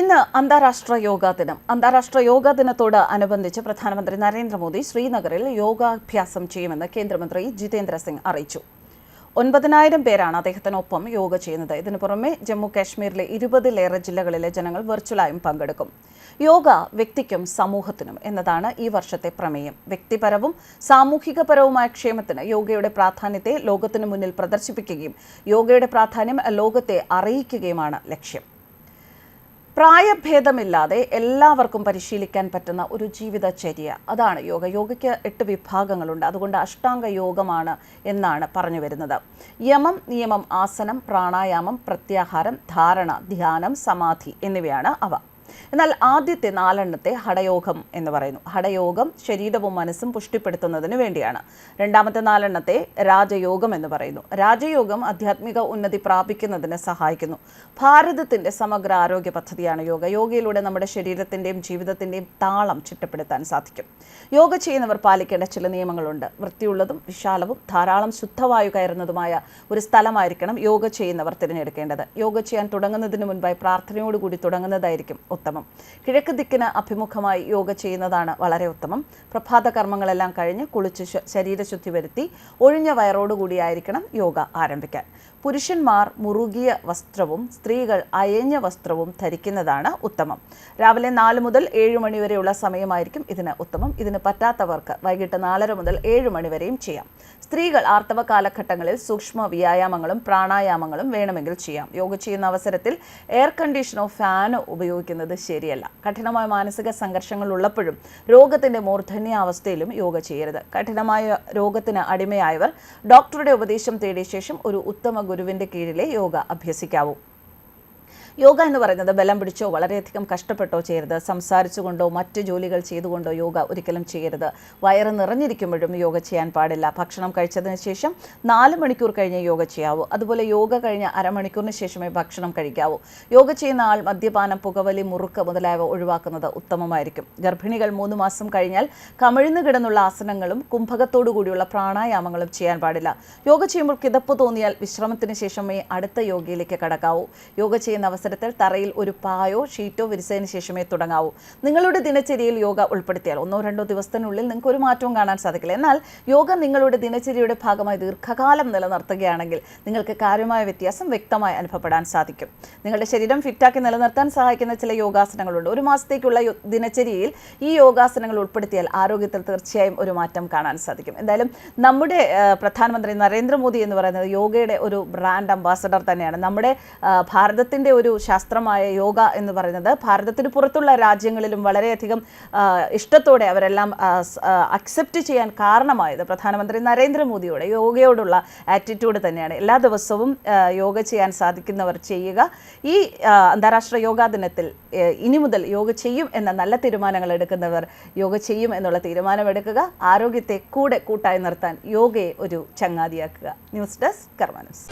ഇന്ന് അന്താരാഷ്ട്ര യോഗാ ദിനം. അന്താരാഷ്ട്ര യോഗാ ദിനത്തോട് അനുബന്ധിച്ച് പ്രധാനമന്ത്രി നരേന്ദ്രമോദി ശ്രീനഗറിൽ യോഗാഭ്യാസം ചെയ്യുമെന്ന് കേന്ദ്രമന്ത്രി ജിതേന്ദ്ര സിംഗ് അറിയിച്ചു. ഒൻപതിനായിരം പേരാണ് അദ്ദേഹത്തിനൊപ്പം യോഗ ചെയ്യുന്നത്. ഇതിനു പുറമെ ജമ്മു കാശ്മീരിലെ ഇരുപതിലേറെ ജില്ലകളിലെ ജനങ്ങൾ വെർച്വലായും പങ്കെടുക്കും. യോഗ വ്യക്തിക്കും സമൂഹത്തിനും എന്നതാണ് ഈ വർഷത്തെ പ്രമേയം. വ്യക്തിപരവും സാമൂഹികപരവുമായ ക്ഷേമത്തിന് യോഗയുടെ പ്രാധാന്യത്തെ ലോകത്തിനു മുന്നിൽ പ്രദർശിപ്പിക്കുകയും യോഗയുടെ പ്രാധാന്യം ലോകത്തെ അറിയിക്കുകയുമാണ് ലക്ഷ്യം. പ്രായഭേദമില്ലാതെ എല്ലാവർക്കും പരിശീലിക്കാൻ പറ്റുന്ന ഒരു ജീവിതചര്യ. അതാണ് യോഗ. യോഗയ്ക്ക് എട്ട് വിഭാഗങ്ങളുണ്ട്. അതുകൊണ്ട് അഷ്ടാംഗ യോഗമാണ് എന്നാണ് പറഞ്ഞു വരുന്നത്. യമം നിയമം ആസനം പ്രാണായാമം പ്രത്യാഹാരം ധാരണ ധ്യാനം സമാധി എന്നിവയാണ് അവ. എന്നാൽ ആദ്യത്തെ നാലെണ്ണത്തെ ഹടയോഗം എന്ന് പറയുന്നു. ഹടയോഗം ശരീരവും മനസ്സും പുഷ്ടിപ്പെടുത്തുന്നതിന് വേണ്ടിയാണ്. രണ്ടാമത്തെ നാലെണ്ണത്തെ രാജയോഗം എന്ന് പറയുന്നു. രാജയോഗം ആധ്യാത്മിക ഉന്നതി പ്രാപിക്കുന്നതിന് സഹായിക്കുന്നു. ഭാരതത്തിന്റെ സമഗ്ര ആരോഗ്യ പദ്ധതിയാണ് യോഗ. യോഗയിലൂടെ നമ്മുടെ ശരീരത്തിന്റെയും ജീവിതത്തിന്റെയും താളം ചിട്ടപ്പെടുത്താൻ സാധിക്കും. യോഗ ചെയ്യുന്നവർ പാലിക്കേണ്ട ചില നിയമങ്ങളുണ്ട്. വൃത്തിയുള്ളതും വിശാലവും ധാരാളം ശുദ്ധവായു കയറുന്നതുമായ ഒരു സ്ഥലമായിരിക്കണം യോഗ ചെയ്യുന്നവർ തിരഞ്ഞെടുക്കേണ്ടത്. യോഗ ചെയ്യാൻ തുടങ്ങുന്നതിന് മുൻപായി പ്രാർത്ഥനയോടുകൂടി തുടങ്ങുന്നതായിരിക്കും ഉത്തമം. കിഴക്ക് ദിക്കിന് അഭിമുഖമായി യോഗ ചെയ്യുന്നതാണ് വളരെ ഉത്തമം. പ്രഭാത കർമ്മങ്ങളെല്ലാം കഴിഞ്ഞ് കുളിച്ച് ശരീരശുദ്ധി വരുത്തി ഒഴിഞ്ഞ വയറോടുകൂടിയായിരിക്കണം യോഗ ആരംഭിക്കാൻ. പുരുഷന്മാർ മുറുകിയ വസ്ത്രവും സ്ത്രീകൾ അയഞ്ഞ വസ്ത്രവും ധരിക്കുന്നതാണ് ഉത്തമം. രാവിലെ നാല് മുതൽ ഏഴ് മണിവരെയുള്ള സമയമായിരിക്കും ഇതിന് ഉത്തമം. ഇതിന് പറ്റാത്തവർക്ക് വൈകിട്ട് നാലര മുതൽ ഏഴ് മണിവരെയും ചെയ്യാം. സ്ത്രീകൾ ആർത്തവ കാലഘട്ടങ്ങളിൽ സൂക്ഷ്മ വ്യായാമങ്ങളും പ്രാണായാമങ്ങളും വേണമെങ്കിൽ ചെയ്യാം. യോഗ ചെയ്യുന്ന അവസരത്തിൽ എയർ കണ്ടീഷനോ ഫാനോ ഉപയോഗിക്കുന്നത് ശരിയല്ല. കഠിനമായ മാനസിക സംഘർഷങ്ങൾ ഉള്ളപ്പോഴും രോഗത്തിന്റെ മൂർധന്യാവസ്ഥയിലും യോഗ ചെയ്യരുത്. കഠിനമായ രോഗത്തിന് അടിമയായവർ ഡോക്ടറുടെ ഉപദേശം തേടിയ ശേഷം ഒരു ഉത്തമ ഗുരുവിന്റെ കീഴിലെ യോഗ അഭ്യസിക്കാവൂ യോഗ എന്ന് പറയുന്നത് ബലം പിടിച്ചോ വളരെയധികം കഷ്ടപ്പെട്ടോ ചെയ്യരുത്. സംസാരിച്ചുകൊണ്ടോ മറ്റ് ജോലികൾ ചെയ്തുകൊണ്ടോ യോഗ ഒരിക്കലും ചെയ്യരുത്. വയറ് നിറഞ്ഞിരിക്കുമ്പോഴും യോഗ ചെയ്യാൻ പാടില്ല. ഭക്ഷണം കഴിച്ചതിന് ശേഷം നാല് മണിക്കൂർ കഴിഞ്ഞ് യോഗ ചെയ്യാവൂ. അതുപോലെ യോഗ കഴിഞ്ഞ് അരമണിക്കൂറിന് ശേഷമേ ഭക്ഷണം കഴിക്കാവൂ. യോഗ ചെയ്യുന്ന ആൾ മദ്യപാനം പുകവലി മുറുക്ക് മുതലായവ ഒഴിവാക്കുന്നത് ഉത്തമമായിരിക്കും. ഗർഭിണികൾ മൂന്ന് മാസം കഴിഞ്ഞാൽ കമിഴ്ന്നു കിടന്നുള്ള ആസനങ്ങളും കുംഭകത്തോടു കൂടിയുള്ള പ്രാണായാമങ്ങളും ചെയ്യാൻ പാടില്ല. യോഗ ചെയ്യുമ്പോൾ കിതപ്പ് തോന്നിയാൽ വിശ്രമത്തിന് ശേഷമേ അടുത്ത യോഗയിലേക്ക് കടക്കാവൂ. യോഗ ചെയ്യുന്ന അവസരത്തിൽ തറയിൽ ഒരു പായോ ഷീറ്റോ വിരിച്ചതിന് ശേഷമേ തുടങ്ങാവൂ. നിങ്ങളുടെ ദിനചര്യയിൽ യോഗ ഉൾപ്പെടുത്തിയാൽ ഒന്നോ രണ്ടോ ദിവസത്തിനുള്ളിൽ നിങ്ങൾക്ക് ഒരു മാറ്റവും കാണാൻ സാധിക്കില്ല. എന്നാൽ യോഗ നിങ്ങളുടെ ദിനചര്യയുടെ ഭാഗമായി ദീർഘകാലം നിലനിർത്തുകയാണെങ്കിൽ നിങ്ങൾക്ക് കാര്യമായ വ്യത്യാസം വ്യക്തമായി അനുഭവപ്പെടാൻ സാധിക്കും. നിങ്ങളുടെ ശരീരം ഫിറ്റാക്കി നിലനിർത്താൻ സഹായിക്കുന്ന ചില യോഗാസനങ്ങളുണ്ട്. ഒരു മാസത്തേക്കുള്ള ദിനചര്യയിൽ ഈ യോഗാസനങ്ങൾ ഉൾപ്പെടുത്തിയാൽ ആരോഗ്യത്തിൽ തീർച്ചയായും ഒരു മാറ്റം കാണാൻ സാധിക്കും. എന്തായാലും നമ്മുടെ പ്രധാനമന്ത്രി നരേന്ദ്രമോദി എന്ന് പറയുന്നത് യോഗയുടെ ഒരു ബ്രാൻഡ് അംബാസഡർ തന്നെയാണ്. നമ്മുടെ ആ, ഭാരതത്തിന്റെ ഒരു ശാസ്ത്രമായ യോഗ എന്ന് പറയുന്നത് ഭാരതത്തിന് പുറത്തുള്ള രാജ്യങ്ങളിലും വളരെയധികം ഇഷ്ടത്തോടെ അവരെല്ലാം അക്സെപ്റ്റ് ചെയ്യാൻ കാരണമായത് പ്രധാനമന്ത്രി നരേന്ദ്രമോദിയുടെ. യോഗയോടുള്ള ആറ്റിറ്റ്യൂഡ് തന്നെയാണ്. എല്ലാ ദിവസവും യോഗ ചെയ്യാൻ സാധിക്കുന്നവർ ചെയ്യുക. ഈ അന്താരാഷ്ട്ര യോഗാ ദിനത്തിൽ ഇനി മുതൽ യോഗ ചെയ്യും എന്ന നല്ല തീരുമാനങ്ങൾ എടുക്കുന്നവർ യോഗ ചെയ്യും എന്നുള്ള തീരുമാനമെടുക്കുക. ആരോഗ്യത്തെ കൂടെ കൂട്ടായി നിർത്താൻ യോഗയെ ഒരു ചങ്ങാതിയാക്കുക. News desk കർമാനസ്